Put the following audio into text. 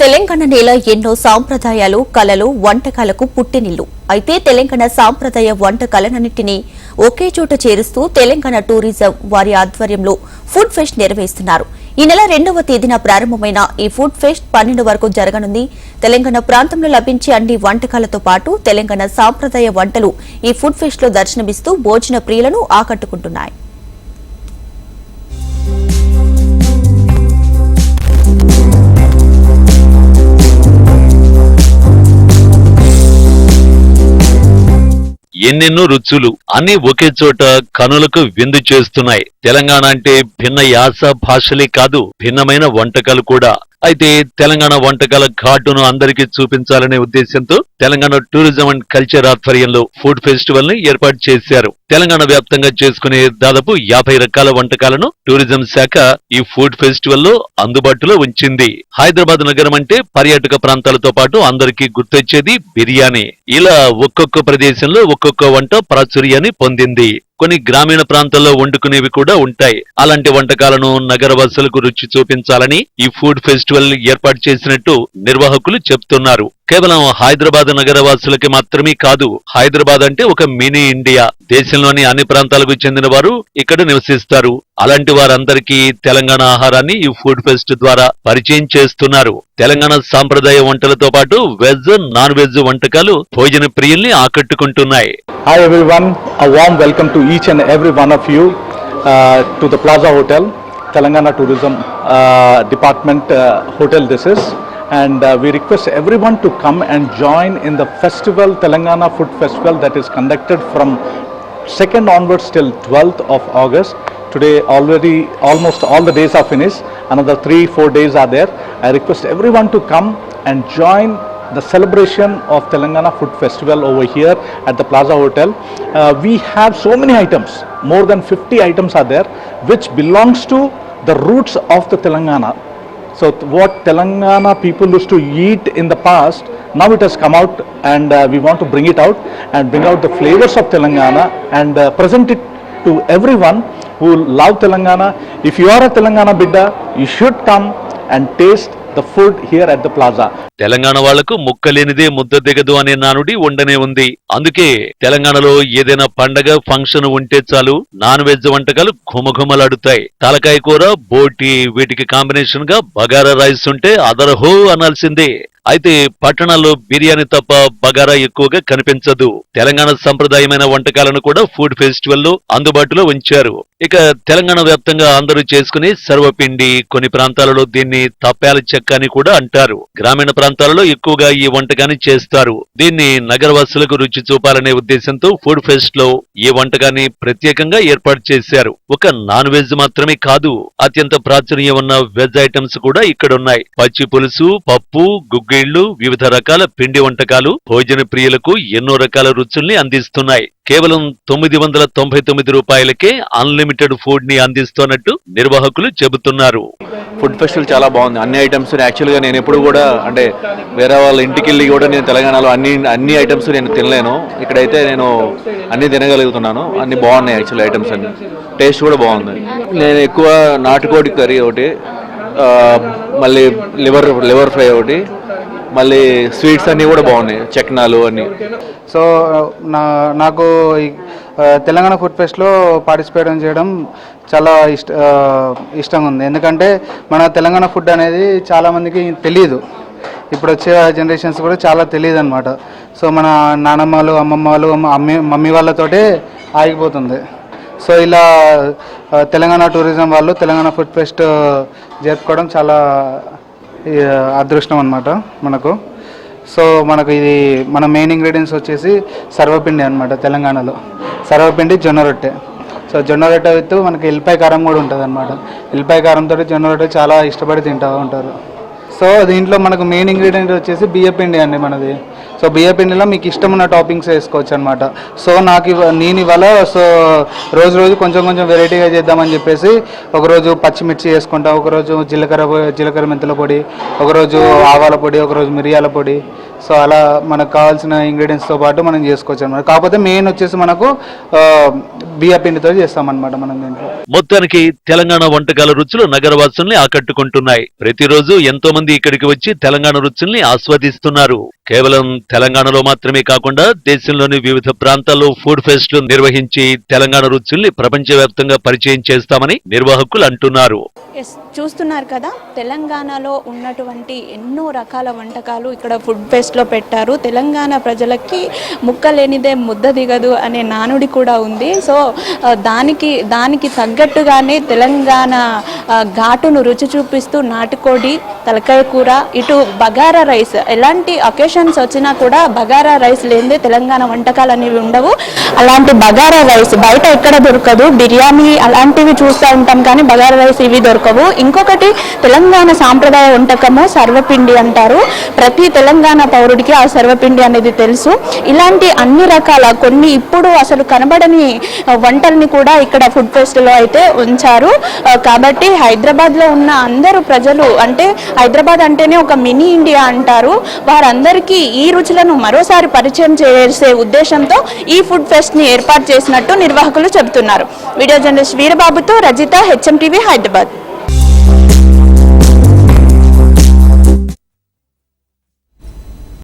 తెలంగాణ నేల ఎన్నో సాంప్రదాయాలు కళలు వంటకాలకు పుట్టినిల్లు. అయితే తెలంగాణ సాంప్రదాయ వంట కళనన్నింటినీ ఒకే చోట చేరుస్తూ తెలంగాణ టూరిజం వారి ఆధ్వర్యంలో ఫుడ్ ఫెస్ట్ నిర్వహిస్తున్నారు ఈ నెల రెండవ తేదీన ప్రారంభమైన ఈ ఫుడ్ ఫెస్ట్ పన్నెండు వరకు జరగనుంది. తెలంగాణ ప్రాంతంలో లభించే అన్ని వంటకాలతో పాటు తెలంగాణ సాంప్రదాయ వంటలు ఈ ఫుడ్ ఫెస్ట్లో దర్శనమిస్తూ భోజన ప్రియులను ఆకట్టుకుంటున్నాయి. ఎన్నెన్నో రుచులు అన్ని ఒకే చోట కనులకు విందు చేస్తున్నాయి. తెలంగాణ అంటే భిన్న యాస భాషలే కాదు భిన్నమైన వంటకాలు కూడా. అయితే తెలంగాణ వంటకాల ఘాటును అందరికీ చూపించాలనే ఉద్దేశంతో తెలంగాణ టూరిజం అండ్ కల్చర్ ఆధ్వర్యంలో ఫుడ్ ఫెస్టివల్ని ఏర్పాటు చేశారు. తెలంగాణ వ్యాప్తంగా చేసుకునే దాదాపు యాభై రకాల వంటకాలను టూరిజం శాఖ ఈ ఫుడ్ ఫెస్టివల్లో అందుబాటులో ఉంచింది. హైదరాబాద్ నగరం అంటే పర్యాటక ప్రాంతాలతో పాటు అందరికీ గుర్తొచ్చేది బిర్యానీ. ఇలా ఒక్కొక్క ప్రదేశంలో ఒక్కొక్క వంట ప్రాచుర్యాన్ని పొందింది. కొన్ని గ్రామీణ ప్రాంతాల్లో వండుకునేవి కూడా ఉంటాయి. అలాంటి వంటకాలను నగరవాసులకు రుచి చూపించాలని ఈ ఫుడ్ ఫెస్టివల్ ఏర్పాటు చేసినట్టు నిర్వాహకులు చెప్తున్నారు. కేవలం హైదరాబాద్ నగరవాసులకి మాత్రమే కాదు హైదరాబాద్ అంటే ఒక మినీ ఇండియా. దేశంలోని అన్ని ప్రాంతాలకు చెందిన వారు ఇక్కడ నివసిస్తారు. అలాంటి వారందరికీ తెలంగాణ ఆహారాన్ని ఈ ఫుడ్ ఫెస్ట్ ద్వారా పరిచయం చేస్తున్నారు. తెలంగాణ సాంప్రదాయ వంటలతో పాటు వెజ్ నాన్ వెజ్ వంటకాలు భోజన ప్రియుల్ని ఆకట్టుకుంటున్నాయి. Hi everyone, a welcome to each and every one of you to the Plaza hotel Telangana tourism department hotel this is And uh, we request everyone to come and join in the festival, Telangana Food Festival that is conducted from 2nd onwards till 12th of August. Today already almost all the days are finished. Another three, four days are there. I request everyone to come and join the celebration of Telangana Food Festival over here at the Plaza Hotel. Uh, we have so many items, more than 50 items are there, which belongs to the roots of the Telangana. So what Telangana people used to eat in the past, now it has come out and uh, we want to bring it out and bring out the flavors of Telangana and uh, present it to everyone who love Telangana. If you are a Telangana bidda, you should come and taste the food here at the Plaza Telangana వాళ్ళకు ముక్కలేనిదే ముద్ద దిగదు అనే నానుడి ఉండనే ఉంది. అందుకే తెలంగాణలో ఏదైనా పండగ ఫంక్షన్ ఉంటే చాలు నాన్ వెజ్ వంటకాలు ఘుమఘుమలాడుతాయి. తలకాయ కూర బోటి వీటికి కాంబినేషన్గా బగారా రైస్ ఉంటే అదరహో అనాల్సిందే. అయితే పట్టణాల్లో బిర్యానీ తప్ప బగారా ఎక్కువగా కనిపించదు. తెలంగాణ సంప్రదాయమైన వంటకాలను కూడా ఫుడ్ ఫెస్టివల్లో అందుబాటులో ఉంచారు. ఇక తెలంగాణ వ్యాప్తంగా అందరూ చేసుకుని సర్వపిండి కొన్ని ప్రాంతాలలో దీన్ని తప్పాల చెక్క అని కూడా అంటారు. గ్రామీణ ప్రాంతాలలో ఎక్కువగా ఈ వంటకాన్ని చేస్తారు. దీన్ని నగరవాసులకు రుచి చూపాలనే ఉద్దేశంతో ఫుడ్ ఫెస్ట్లో ఈ వంటకాన్ని ప్రత్యేకంగా ఏర్పాటు చేశారు. ఒక నాన్ వెజ్ మాత్రమే కాదు అత్యంత ప్రాచుర్యం ఉన్న వెజ్ ఐటమ్స్ కూడా ఇక్కడ ఉన్నాయి పచ్చి పులుసు పప్పు గుగ్గిళ్ళు వివిధ రకాల పిండి వంటకాలు భోజన ప్రియులకు ఎన్నో రకాల రుచుల్ని అందిస్తున్నాయి. కేవలం తొమ్మిది వందల తొంభై తొమ్మిది రూపాయలకే అన్లిమిటెడ్ ఫుడ్ని అందిస్తున్నట్టు నిర్వాహకులు చెబుతున్నారు. ఫుడ్ ఫెస్టివల్ చాలా బాగుంది. అన్ని ఐటమ్స్ యాక్చువల్గా నేను ఎప్పుడు కూడా అంటే వేరే వాళ్ళ ఇంటికి వెళ్ళి కూడా నేను తెలంగాణలో అన్ని అన్ని ఐటమ్స్ నేను తినలేను. ఇక్కడైతే నేను అన్ని తినగలుగుతున్నాను. అన్ని బాగున్నాయి యాక్చువల్ ఐటమ్స్ అన్ని. టేస్ట్ కూడా బాగుంది. నేను ఎక్కువ నాటుకోడి కర్రీ ఒకటి మళ్ళీ లివర్ లివర్ ఫ్రై ఒకటి మళ్ళీ స్వీట్స్ అన్నీ కూడా బాగున్నాయి. చక్నాలు అన్నీ. సో నా నాకు తెలంగాణ ఫుడ్ ఫెస్ట్లో పార్టిసిపేట్ చేయడం చాలా ఇష్ట ఇష్టంగా ఉంది. ఎందుకంటే మన తెలంగాణ ఫుడ్ అనేది చాలామందికి తెలియదు ఇప్పుడు వచ్చే జనరేషన్స్ కూడా చాలా తెలియదు అనమాట సో మన నానమ్మలు అమ్మమ్మలు అమ్మి మమ్మీ వాళ్ళతోటే ఆగిపోతుంది. సో ఇలా తెలంగాణ టూరిజం వాళ్ళు తెలంగాణ ఫుడ్ ఫెస్ట్ జరుపుకోవడం చాలా అదృష్టం అనమాట మనకు. సో మనకు ఇది మన మెయిన్ ఇంగ్రీడియంట్స్ వచ్చేసి సర్వపిండి అనమాట తెలంగాణలో. సర్వపిండి జొన్న రొట్టె. సో జొన్న రొట్టె విత్ మనకి ఎల్లిపాయ కారం కూడా ఉంటుంది అనమాట ఎల్లిపాయ కారంతో జొన్న రొట్టె చాలా ఇష్టపడి తింటూ ఉంటారు. సో దీంట్లో మనకు మెయిన్ ఇంగ్రీడియంట్ వచ్చేసి బియ్యపిండి అండి మనది. సో బియ్యపిండిలో మీకు ఇష్టం టాపింగ్స్ వేసుకోవచ్చు అనమాట సో నాకు ఇవ నేను ఇవాళ సో రోజు రోజు కొంచెం కొంచెం వెరైటీగా చేద్దామని చెప్పేసి ఒకరోజు పచ్చిమిర్చి వేసుకుంటా ఒకరోజు జీలకర్ర పొ- జీలకర్ర మెంతుల పొడి ఒకరోజు ఆవాల పొడి ఒకరోజు మిరియాల పొడి సో అలా మనకు కావాల్సిన ఇంగ్రీడియంట్స్తో పాటు మనం చేసుకోవచ్చు అనమాట కాకపోతే మెయిన్ వచ్చేసి మనకు బియ్య పిండితో చేస్తామన్నమాట మనం దీంట్లో. మొత్తానికి తెలంగాణ వంటకాల రుచులు నగరవాసుల్ని ఆకట్టుకుంటున్నాయి. ప్రతిరోజు ఎంతో మంది ఇక్కడికి వచ్చి తెలంగాణ రుచుల్ని ఆస్వాదిస్తున్నారు. కేవలం తెలంగాణలో మాత్రమే కాకుండా దేశంలోని వివిధ ప్రాంతాల్లో ఫుడ్ ఫెస్ట్లు నిర్వహించి తెలంగాణ రుచుల్ని ప్రపంచవ్యాప్తంగా పరిచయం చేస్తామని నిర్వాహకులు అంటున్నారు. ఎస్ చూస్తున్నారు కదా తెలంగాణలో ఉన్నటువంటి ఎన్నో రకాల వంటకాలు ఇక్కడ ఫుడ్ ఫెస్ట్లో పెట్టారు. తెలంగాణ ప్రజలకి ముక్క లేనిదే ముద్ద దిగదు అనే నానుడి కూడా ఉంది. సో దానికి దానికి తగ్గట్టుగానే తెలంగాణ ఘాటును రుచి చూపిస్తూ నాటుకోడి తలకాయ కూర ఇటు బగారా రైస్. ఎలాంటి అకేషన్స్ వచ్చినా కూడా బగారా రైస్ లేనిదే తెలంగాణ వంటకాలు అనేవి ఉండవు. అలాంటి బగారా రైస్ బయట ఎక్కడ దొరకదు. బిర్యానీ అలాంటివి చూస్తూ ఉంటాం కానీ బగారా రైస్ ఇవి దొరకవు. ఇంకొకటి తెలంగాణ సాంప్రదాయ వంటకము సర్వపిండి అంటారు. ప్రతి తెలంగాణ పౌరుడికి ఆ సర్వపిండి అనేది తెలుసు. ఇలాంటి అన్ని రకాల కొన్ని ఇప్పుడు అసలు కనబడని వంటల్ని కూడా ఇక్కడ ఫుడ్ ఫెస్ట్లో అయితే ఉంచారు. కాబట్టి హైదరాబాద్లో ఉన్న అందరూ ప్రజలు అంటే హైదరాబాద్ అంటేనే ఒక మినీ ఇండియా అంటారు. వారందరికీ ఈ రుచులను మరోసారి పరిచయం చేసే ఉద్దేశంతో ఈ ఫుడ్ ఫెస్ట్ని ఏర్పాటు చేసినట్టు నిర్వాహకులు చెబుతున్నారు. వీడియో జర్నలిస్ట్ వీరబాబుతో రజిత హెచ్ఎం టీవీ హైదరాబాద్.